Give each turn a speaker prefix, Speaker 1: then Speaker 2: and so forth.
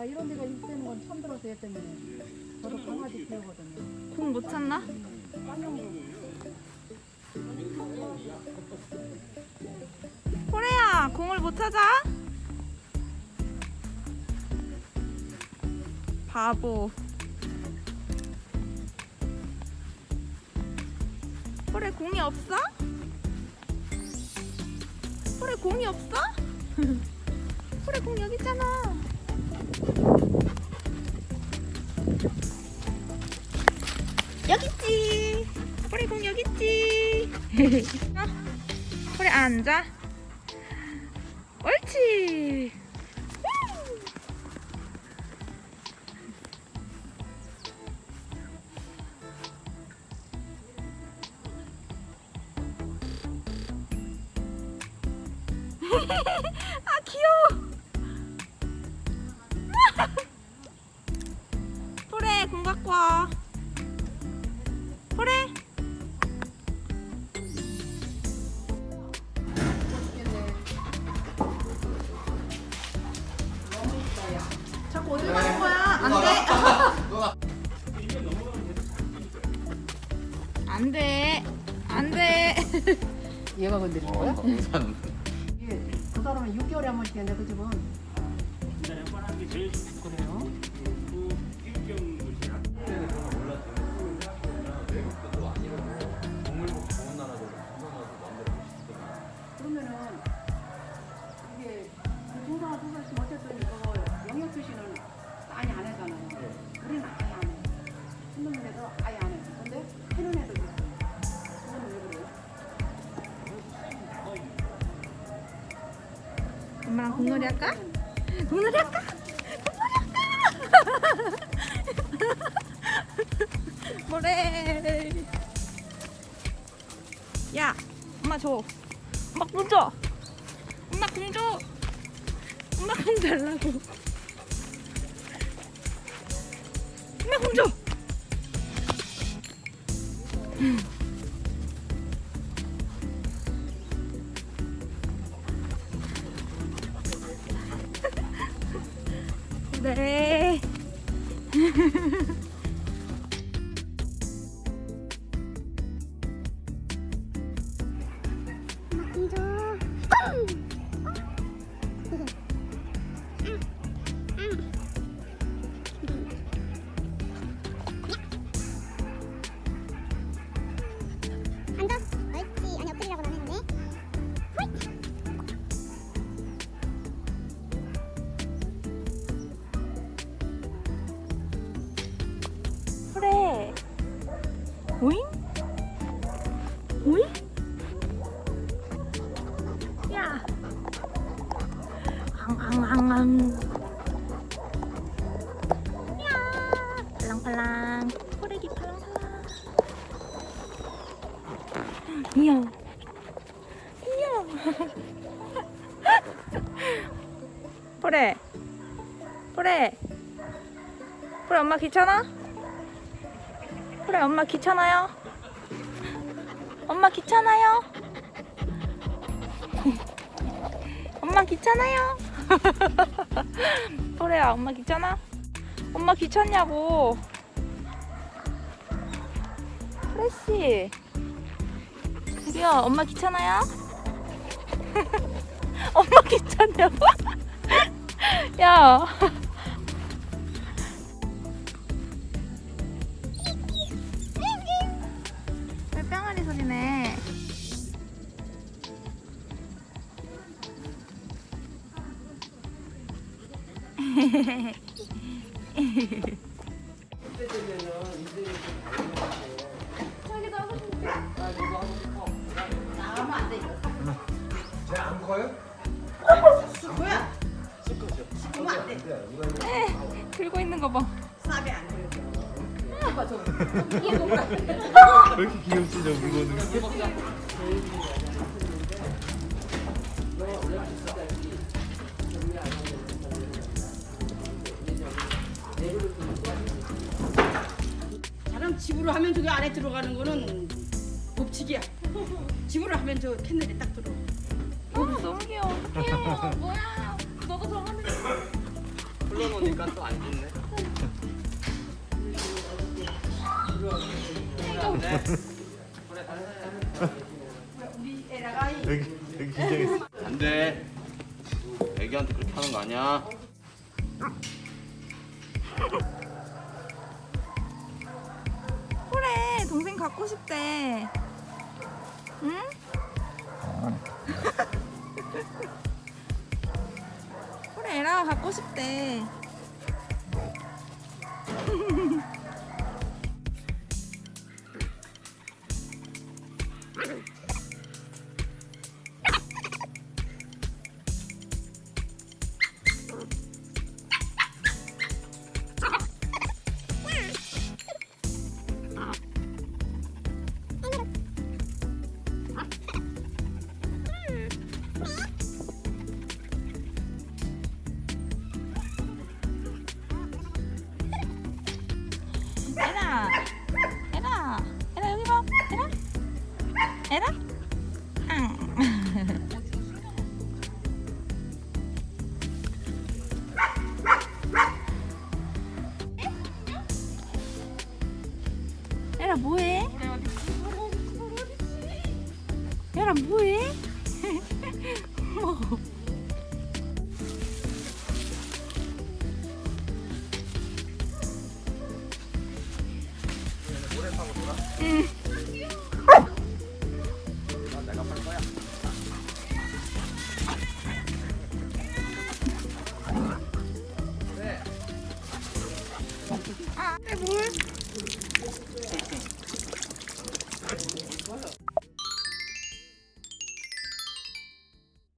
Speaker 1: 나 이런 데가 있다는 건 처음 들어서 얘 때문에. 저도 강아지 키우거든요.
Speaker 2: 공 못 찾나? 호래야 공을 못 찾아? 바보 호래 공이 없어? 호래 공이 없어? 호래 공 여기 있잖아 여기 있지. 호리 공 여기 있지. 어? 호리 앉아. 옳지. 공 갖고 와. 호래. 자꾸 어디 가는 거야? 안 돼. 안 돼. 안 돼.
Speaker 1: 얘가 건드린 거야?
Speaker 3: 우선
Speaker 1: 이게 그 사람은 6개월에 한 번씩 했는데 그 집은 그래요?
Speaker 2: 엄마랑 공놀이 할까? 공놀이 할까? 공놀이 할까? 뭐래? 야, 엄마 줘. 엄마 공 줘. 엄마 공 줘. 엄마 공 달라고. 엄마 공 줘. 네. 오잉? 오잉? 야. 앙앙앙앙. 야. 팔랑팔랑. 호래기 팔랑팔랑. 이야. 이야. 호래. 호래. 호래 엄마 귀찮아? 그래 엄마 귀찮아요? 엄마 귀찮아요? 엄마 귀찮아요? 그래야 엄마 귀찮아? 엄마 귀찮냐고 그래씨 우리야 엄마 귀찮아요? 엄마 귀찮냐고? 야 들고 있는 거 봐.
Speaker 3: 왜 이렇게 귀엽지 저 물건은?
Speaker 4: 사람 집으로 하면 저기 안에 들어가는 거는 법칙이야. 집으로 하면 저 캔넬이 딱 들어.
Speaker 2: 아, 너무 귀여워. 귀여워. 뭐야? 너도 저번에
Speaker 5: 풀어놓으니까 또 안 좋네.
Speaker 1: 우리 애라가 이
Speaker 3: 여기 여기 긴장했어.
Speaker 5: 안 돼. 애기한테 그렇게 하는 거 아니야.
Speaker 2: 그래 동생 갖고 싶대 응? 그래 에라가 갖고 싶대 에라 에라 에라 여기 봐 에라 에라 응. 에라 뭐해? 에라 뭐해? 음. 아, 뭘?